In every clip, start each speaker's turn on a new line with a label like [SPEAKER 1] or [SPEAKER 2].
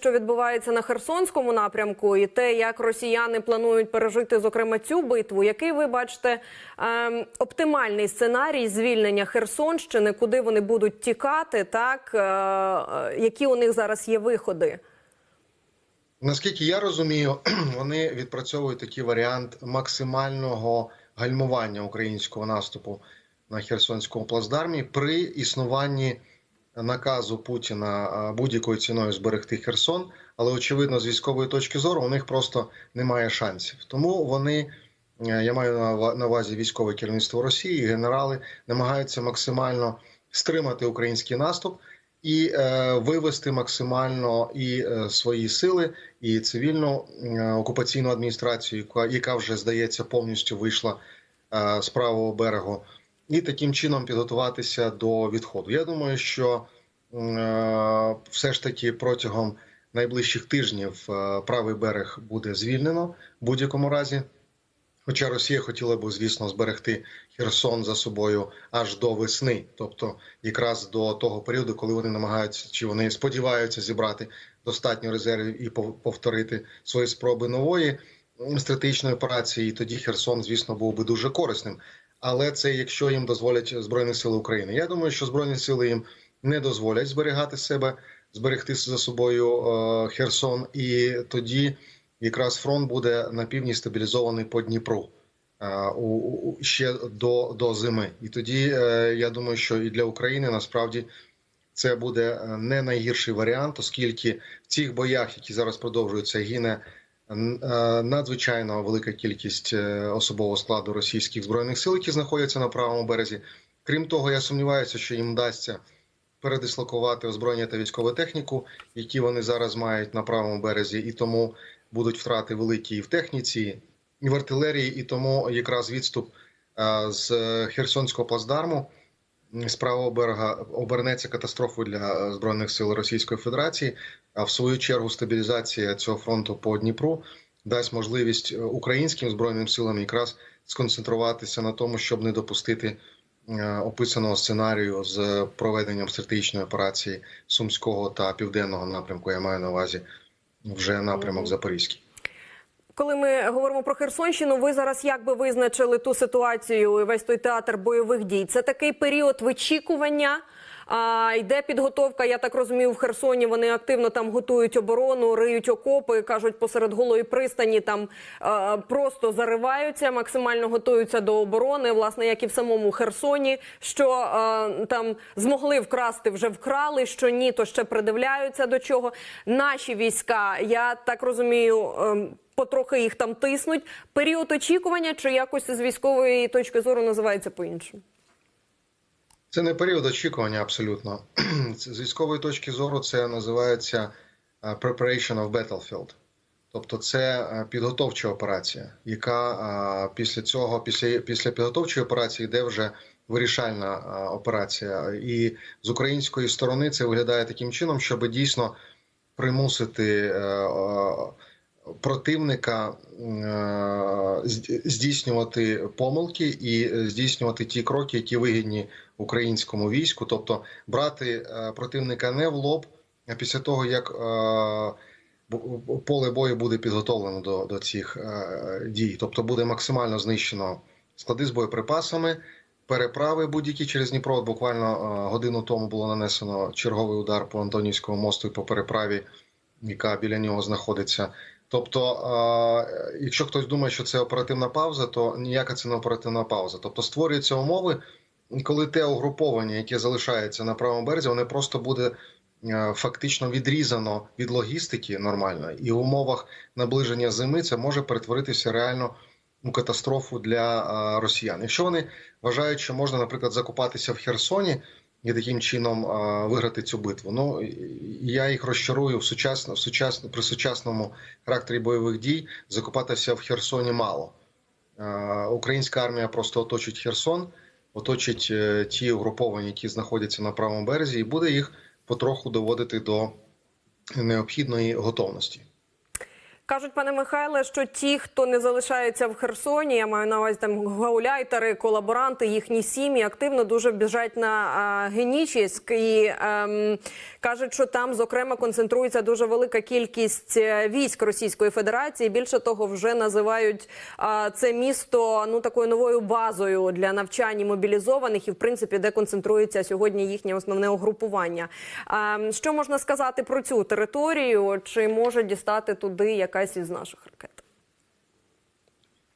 [SPEAKER 1] Що відбувається на Херсонському напрямку, і те, як росіяни планують пережити зокрема цю битву, який ви бачите ем, оптимальний сценарій звільнення Херсонщини, куди вони будуть тікати, так е, е, які у них зараз є виходи?
[SPEAKER 2] Наскільки я розумію, вони відпрацьовують такий варіант максимального гальмування українського наступу на Херсонському плацдармі при існуванні наказу Путіна будь-якою ціною зберегти Херсон. Але очевидно, з військової точки зору у них просто немає шансів. Тому вони, е, я маю на увазі військове керівництво Росії, генерали намагаються максимально стримати український наступ і е, вивести максимально і е, свої сили, і цивільну е, окупаційну адміністрацію, яка, яка вже здається повністю вийшла е, з правого берегу, і таким чином підготуватися до відходу. Я думаю, що все ж таки протягом найближчих тижнів е, правий берег буде звільнено в будь-якому разі. Хоча Росія хотіла б, звісно, зберегти Херсон за собою аж до весни, тобто якраз до того періоду, коли вони намагаються чи вони сподіваються зібрати достатньо резервів і повторити свої спроби нової стратегічної операції. І тоді Херсон, звісно, був би дуже корисним. Але це якщо їм дозволять Збройні Сили України. Я думаю, що Збройні Сили їм не дозволять зберігати себе, зберегти за собою е, Херсон, і тоді якраз фронт буде на півдні стабілізований по Дніпру е, ще до, до зими. І тоді е, я думаю, що і для України насправді це буде не найгірший варіант, оскільки в цих боях, які зараз продовжуються, гине надзвичайно велика кількість особового складу російських збройних сил, які знаходяться на правому березі. Крім того, я сумніваюся, що їм вдасться передислокувати озброєння та військову техніку, які вони зараз мають на правому березі, і тому будуть втрати великі і в техніці, і в артилерії, і тому якраз відступ е, з Херсонського плацдарму з правого берега обернеться катастрофою для е, збройних сил Російської Федерації. А в свою чергу стабілізація цього фронту по Дніпру дасть можливість е, українським збройним силам якраз сконцентруватися на тому, щоб не допустити описаного сценарію з проведенням стратегічної операції сумського та південного напрямку. Я маю на увазі вже напрямок Запорізький.
[SPEAKER 1] Коли ми говоримо про Херсонщину, ви зараз як би визначили ту ситуацію і весь той театр бойових дій? Це такий період вичікування. А йде підготовка. Я так розумію, в Херсоні вони активно там готують оборону, риють окопи, кажуть, посеред голої пристані там е, просто зариваються, максимально готуються до оборони, власне, як і в самому Херсоні. Що е, там змогли вкрасти, вже вкрали. Що ні, то ще придивляються до чого. Наші війська, я так розумію. ем, Потрохи їх там тиснуть. Період очікування чи якось з військової точки зору називається по-іншому?
[SPEAKER 2] Це не період очікування абсолютно. З військової точки зору це називається е, preparation of battlefield. Тобто це е, підготовча операція, яка е, після цього, після, після підготовчої операції йде вже вирішальна операція. І з української сторони це виглядає таким чином, щоб дійсно примусити противника е, здійснювати помилки і здійснювати ті кроки, які вигідні українському війську, тобто брати е, противника не в лоб, а після того як е, поле бою буде підготовлено до, до цих дій, тобто буде максимально знищено склади з боєприпасами. Переправи будь-які через Дніпро. Буквально годину тому було нанесено черговий удар по Антонівському мосту і по переправі, яка біля нього знаходиться. Тобто, якщо хтось думає, що це оперативна пауза, то ніяка це не оперативна пауза. Тобто створюються умови, коли те угруповання, яке залишається на правому березі, воно просто буде е, фактично відрізано від логістики нормально, і в умовах наближення зими це може перетворитися реально у катастрофу для е, росіян. Якщо вони вважають, що можна, наприклад, закопатися в Херсоні і таким чином виграти цю битву. Ну я їх розчарую в сучасно, в сучасно при сучасному характері бойових дій. Закопатися в Херсоні мало. Українська армія просто оточить Херсон, оточить е, ті угруповання, які знаходяться на правому березі, і буде їх потроху доводити до необхідної готовності.
[SPEAKER 1] Кажуть, пане Михайле, що ті, хто не залишається в Херсоні, я маю на увазі там гауляйтери, колаборанти, їхні сім'ї активно дуже біжать на а, Генічіськ і ем, кажуть, що там зокрема концентрується дуже велика кількість е, військ Російської Федерації. Більше того, вже називають це місто ну такою новою базою для навчання мобілізованих і в принципі де концентрується сьогодні їхнє основне угрупування. Що можна сказати про цю територію? Чи може дістати туди якась із наших ракет?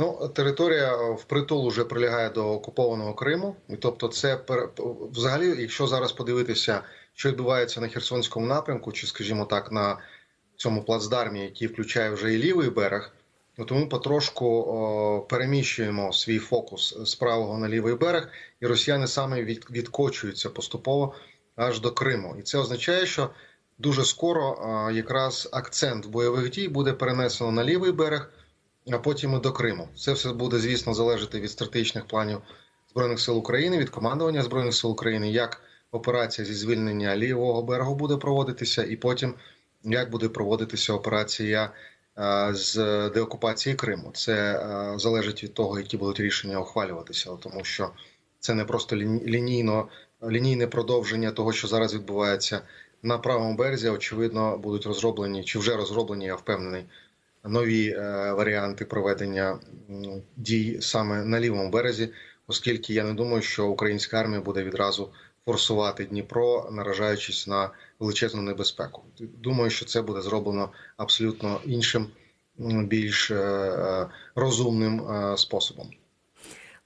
[SPEAKER 2] Ну, територія впритул уже прилягає до окупованого Криму, тобто, це взагалі, якщо зараз подивитися, що відбувається на Херсонському напрямку, чи, скажімо так, на цьому плацдармі, який включає вже і лівий берег, ну, то ми потрошку о, переміщуємо свій фокус з правого на лівий берег, і росіяни саме від, відкочуються поступово аж до Криму. І це означає, що дуже скоро о, якраз акцент бойових дій буде перенесено на лівий берег а потім і до Криму. Це все буде, звісно, залежати від стратегічних планів Збройних сил України, від командування Збройних сил України, як операція зі звільнення лівого берегу буде проводитися, і потім як буде проводитися операція е, з деокупації Криму. Це е, залежить від того, які будуть рішення ухвалюватися, тому що це не просто лінійно лінійне продовження того, що зараз відбувається на правому березі. Очевидно, будуть розроблені чи вже розроблені, я впевнений нові е, варіанти проведення дій саме на лівому березі, оскільки я не думаю, що українська армія буде відразу форсувати Дніпро, наражаючись на величезну небезпеку. Думаю, що це буде зроблено абсолютно іншим, більш е, розумним е, способом.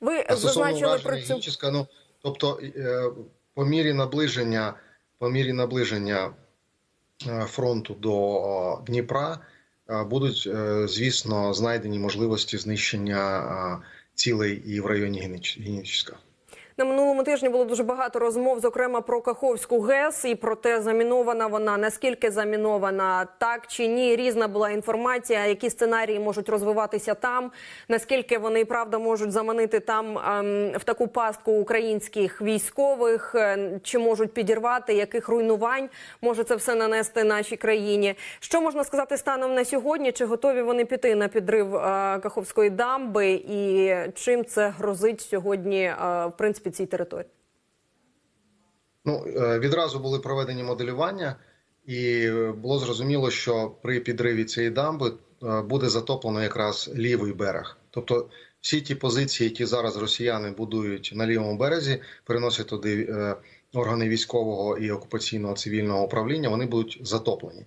[SPEAKER 1] Ви
[SPEAKER 2] А
[SPEAKER 1] зазначили про цю
[SPEAKER 2] ну тобто, е, по мірі наближення, по мірі наближення фронту до Дніпра будуть, звісно, знайдені можливості знищення цілей і в районі Геніческа.
[SPEAKER 1] На минулому тижні було дуже багато розмов, зокрема про Каховську ГЕС і про те, замінована вона, наскільки замінована, так чи ні. Різна була інформація, які сценарії можуть розвиватися там, наскільки вони правда можуть заманити там ем, в таку пастку українських військових, е, чи можуть підірвати, яких руйнувань може це все нанести нашій країні. Що можна сказати станом на сьогодні? Чи готові вони піти на підрив е, Каховської дамби, і чим це грозить сьогодні, е, в принципі, цій території?
[SPEAKER 2] Ну е, відразу були проведені моделювання, і е, було зрозуміло, що при підриві цієї дамби е, буде затоплено якраз лівий берег. Тобто всі ті позиції, які зараз росіяни будують на лівому березі, переносять туди органи військового і окупаційного цивільного управління, вони будуть затоплені.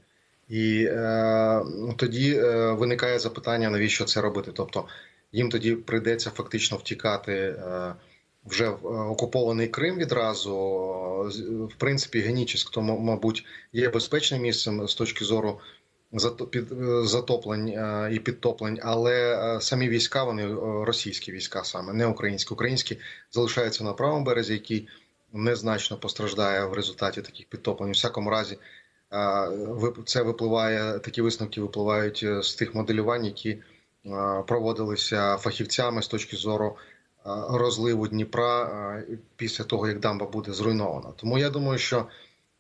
[SPEAKER 2] І е, ну, тоді е, виникає запитання, навіщо це робити? Тобто їм тоді прийдеться фактично втікати. Вже е, окупований Крим відразу. В принципі, Генічеськ, то, мабуть, є безпечним місцем з точки зору е, затоплень е, і підтоплень, але е, самі війська, вони е, російські війська саме, не українські. Українські залишаються на правому березі, який незначно постраждає в результаті таких підтоплень. У всякому разі, е, це випливає, такі висновки випливають е, з тих моделювань, які е, проводилися фахівцями з точки зору е, розливу Дніпра е, після того, як дамба буде зруйнована. Тому я думаю, що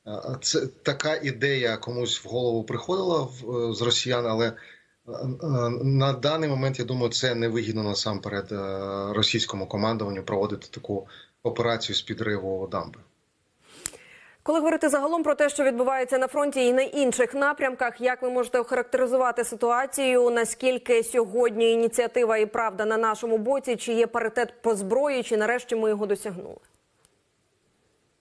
[SPEAKER 2] е, це така ідея комусь в голову приходила в- з росіян, але е, е, на даний момент я думаю, це невигідно насамперед е, російському командуванню проводити таку операцію з підриву дамби.
[SPEAKER 1] Коли говорити загалом про те, що відбувається на фронті і на інших напрямках, як ви можете охарактеризувати ситуацію? Наскільки сьогодні ініціатива і правда на нашому боці? Чи є паритет по зброї? Чи нарешті ми його досягнули?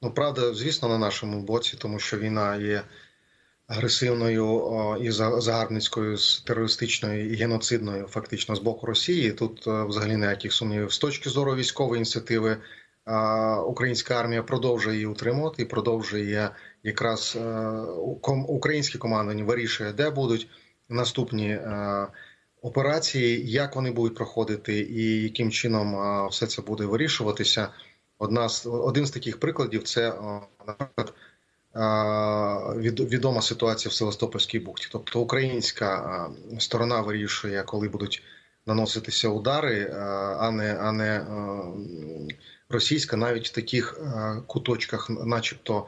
[SPEAKER 2] Ну, правда, звісно, на нашому боці, тому що війна є агресивною і загарбницькою, з терористичною і геноцидною, фактично з боку Росії. Тут е, взагалі ніяких сумнівів. З точки зору військової ініціативи, українська армія продовжує її утримувати і продовжує якраз е, українське командування вирішує, де будуть наступні. е, Операції, як вони будуть проходити, і яким чином е, все це буде вирішуватися, Одна з один з таких прикладів це наприклад відома ситуація в Севастопольській бухті. Тобто українська сторона вирішує, коли будуть наноситися удари, а не а не російська, навіть в таких е, куточках, начебто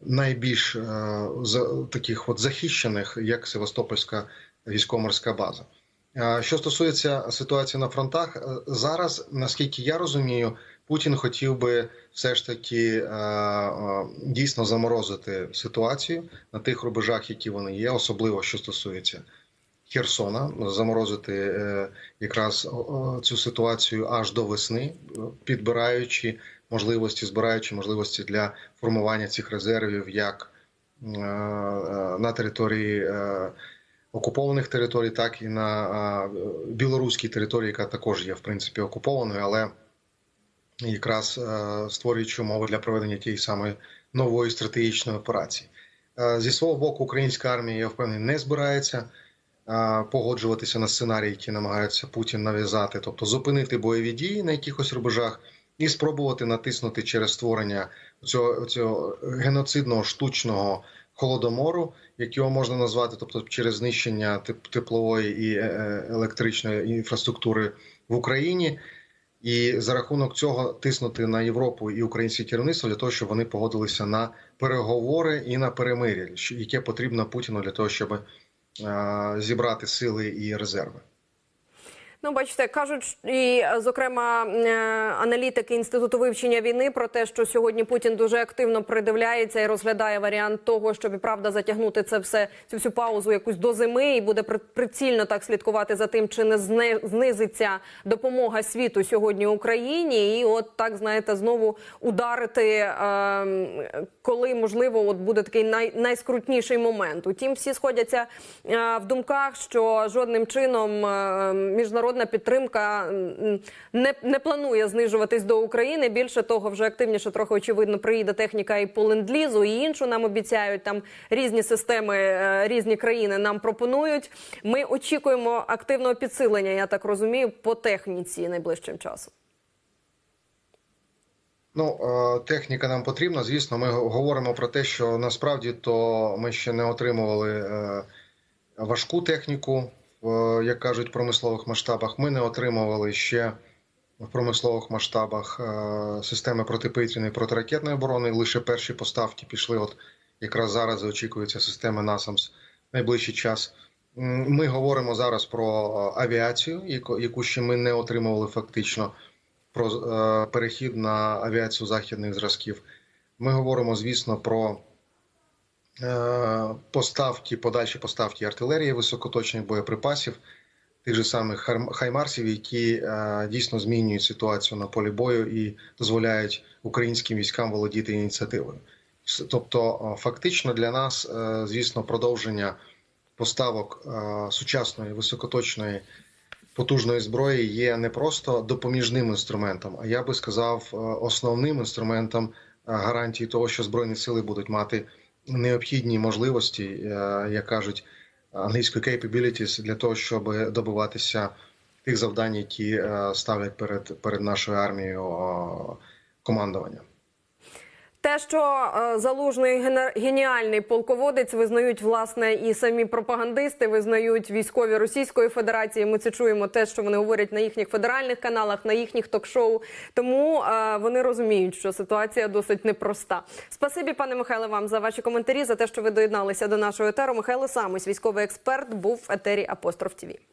[SPEAKER 2] найбільш е, таких от захищених, як Севастопольська військово-морська база. Е, Що стосується ситуації на фронтах, зараз, наскільки я розумію, Путін хотів би все ж таки дійсно заморозити ситуацію на тих рубежах, які вони є, особливо що стосується Херсона, заморозити е, якраз цю ситуацію аж до весни, підбираючи можливості, збираючи можливості для формування цих резервів як е, е, на території окупованих територій, так і на білоруській території, яка також є в принципі окупованою, але якраз створюючи умови для проведення тієї самої нової стратегічної операції. Зі свого боку, українська армія, я впевнений, не збирається погоджуватися на сценарії, які намагаються Путін нав'язати, тобто зупинити бойові дії на якихось рубежах і спробувати натиснути через створення цього, цього геноцидного штучного холодомору, як його можна назвати, тобто через знищення теп- теплової і е, е, електричної інфраструктури в Україні. І за рахунок цього тиснути на Європу і українське керівництво для того, щоб вони погодилися на переговори і на перемир'я, яке потрібно Путіну для того, щоб зібрати сили і резерви.
[SPEAKER 1] Ну, бачите, кажуть, і зокрема е, аналітики інституту вивчення війни про те, що сьогодні Путін дуже активно придивляється і розглядає варіант того, щоб правда затягнути це все цю всю паузу якусь до зими, і буде при- прицільно так слідкувати за тим, чи не знизиться допомога світу сьогодні Україні, і от так знаєте, знову ударити, е, коли можливо, от буде такий най, найскрутніший момент. Утім, всі сходяться е, в думках, що жодним чином е, міжнародна підтримка не, не планує знижуватись до України. Більше того, вже активніше трохи очевидно приїде техніка і по ленд-лізу, і іншу нам обіцяють. Там різні системи, е, різні країни нам пропонують. Ми очікуємо активного підсилення, я так розумію, по техніці найближчим часом.
[SPEAKER 2] Ну, е, техніка нам потрібна. Звісно, ми говоримо про те, що насправді то ми ще не отримували е, важку техніку, як кажуть, промислових масштабах. Ми не отримували ще в промислових масштабах е, системи протиповітряної протиракетної оборони. Лише перші поставки пішли. От якраз зараз очікується система в найближчий час. Ми говоримо зараз про е, авіацію, яку- ще ми не отримували фактично про е, перехід на авіацію західних зразків. Ми говоримо, звісно, про е, поставки, подальші поставки артилерії, високоточних боєприпасів, тих же самих хаймарсів, які е, дійсно змінюють ситуацію на полі бою і дозволяють українським військам володіти ініціативою. Тобто, е, фактично для нас, е, звісно, продовження поставок е, сучасної високоточної потужної зброї є не просто допоміжним інструментом, а я би сказав, е, основним інструментом е, гарантії того, що збройні сили будуть мати необхідні можливості, е, як кажуть англійською capabilities, для того, щоб добиватися тих завдань, які е, ставлять перед перед нашою армією командування.
[SPEAKER 1] Те, що е, залужний геніальний полководець, визнають власне і самі пропагандисти, визнають військові Російської Федерації. Ми це чуємо те, що вони говорять на їхніх федеральних каналах, на їхніх ток-шоу. Тому е, вони розуміють, що ситуація досить непроста. Спасибі, пане Михайле, вам за ваші коментарі, за те, що ви доєдналися до нашого етеру. Михайло Самось, військовий експерт, був в етері Апостроф ТІВІ.